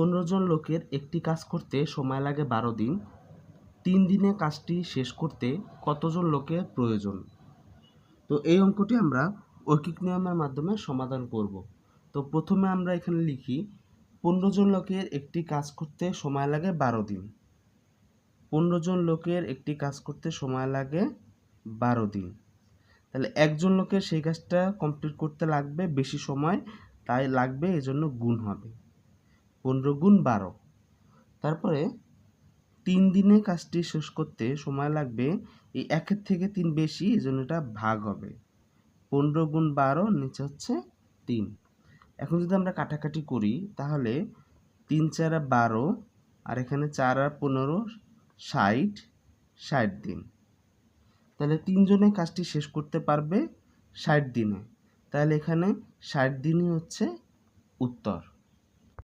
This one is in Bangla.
পনেরো জন লোকের একটি কাজ করতে সময় লাগে বারো দিন। তিন দিনে কাজটি শেষ করতে কতজন লোকের প্রয়োজন? তো এই অঙ্কটি আমরা ঐকিক নিয়মের মাধ্যমে সমাধান করব। তো প্রথমে আমরা এখানে লিখি, পনেরো জন লোকের একটি কাজ করতে সময় লাগে বারো দিন। পনেরো জন লোকের একটি কাজ করতে সময় লাগে বারো দিন। তাহলে একজন লোকের সেই কাজটা কমপ্লিট করতে লাগবে বেশি সময়, তাই লাগবে এজন্য গুণ হবে। পনেরো গুণ বারো। তারপরে তিন দিনে কাজটি শেষ করতে সময় লাগবে এই একের থেকে তিন বেশি, এই জন্য এটা ভাগ হবে। পনেরো গুণ বারো, নিচে হচ্ছে তিন। এখন যদি আমরা কাটাকাটি করি, তাহলে তিন চারা বারো, আর এখানে চার আর পনেরো, ষাট ষাট দিন। তাহলে তিনজনে কাজটি শেষ করতে পারবে ষাট দিনে। তাহলে এখানে ষাট দিনই হচ্ছে উত্তর।